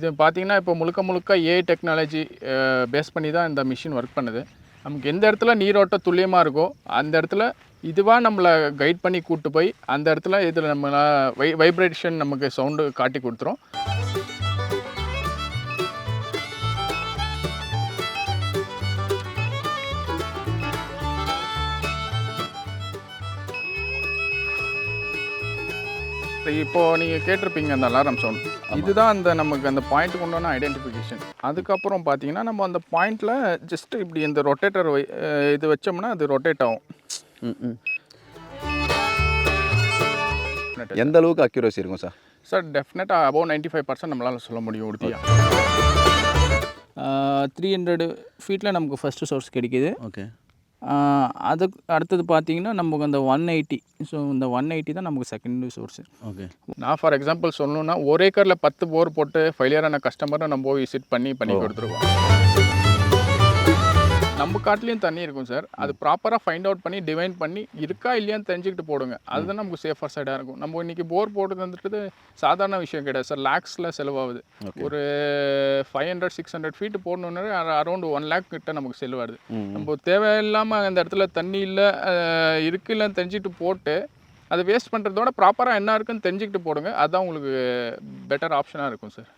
இது பார்த்தீங்கன்னா இப்போ முழுக்க முழுக்க ஏஐ டெக்னாலஜி பேஸ் பண்ணி தான் இந்த மிஷின் ஒர்க் பண்ணுது. நமக்கு எந்த இடத்துல நீரோட்டம் துல்லியமாக இருக்கோ அந்த இடத்துல இதுவாக நம்மளை கைட் பண்ணி கூப்பிட்டு போய் அந்த இடத்துல இதில் நம்ம வை வைப்ரேஷன் நமக்கு சவுண்டு காட்டி கொடுத்துரும். இப்போ நீங்கள் கேட்டிருப்பீங்க அந்த அலாரம் சவுண்ட் இதுதான் அந்த நமக்கு அந்த பாயிண்ட்டுக்கு உண்டான ஐடென்டிஃபிகேஷன் அதுக்கப்புறம் பார்த்தீங்கன்னா நம்ம அந்த பாயிண்டில் ஜஸ்ட் இப்படி இந்த ரொட்டேட்டர் இது வச்சோம்னா அது ரொட்டேட் ஆகும். ம் ம். எந்த அளவுக்கு அக்யூரசி இருக்கும் சார் சார் டெஃபினட்டாக அபவ் நைன்ட்டி ஃபைவ் பர்சன்ட் நம்மளால் சொல்ல முடியும் உறுதியாக த்ரீ ஹண்ட்ரடு ஃபீட்டில் நமக்கு ஃபஸ்ட்டு சோர்ஸ் கிடைக்கிது. ஓகே அதுக்கு அடுத்தது பார்த்தீங்கன்னா நமக்கு அந்த ஒன் எயிட்டி ஸோ இந்த ஒன் எயிட்டி தான் நமக்கு செகண்ட் சோர்ஸு ஓகே நான் ஃபார் எக்ஸாம்பிள் சொல்லணும்னா ஒரு ஏக்கரில் பத்து போர் போட்டு ஃபெயிலியரான கஸ்டமரை நம்ம போய் விசிட் பண்ணி பண்ணி கொடுத்துருவோம். நம்ம காட்டுலேயும் தண்ணி இருக்கும் சார். அது ப்ராப்பராக ஃபைண்ட் அவுட் பண்ணி டிவைன் பண்ணி இருக்கா இல்லையான்னு தெரிஞ்சுக்கிட்டு போடுங்க. அதுதான் நமக்கு சேஃபர் சைடாக இருக்கும். நம்ம இன்னைக்கு போர் போட்டு வந்துட்டு சாதாரண விஷயம் கிடையாது சார். லேக்ஸில் செலவாகுது. ஒரு five hundred six hundred feet போடணுன்னு அரௌண்ட் ஒன் லேக் கிட்ட நமக்கு செலவாகுது. நம்ம தேவையில்லாமல் அந்த இடத்துல தண்ணி இல்லை இருக்கு இல்லைன்னு தெரிஞ்சுக்கிட்டு போட்டு அதை வேஸ்ட் பண்ணுறதோட ப்ராப்பராக என்ன இருக்குன்னு தெரிஞ்சுக்கிட்டு போடுங்க. அதுதான் உங்களுக்கு பெட்டர் ஆப்ஷனாக இருக்கும் சார்.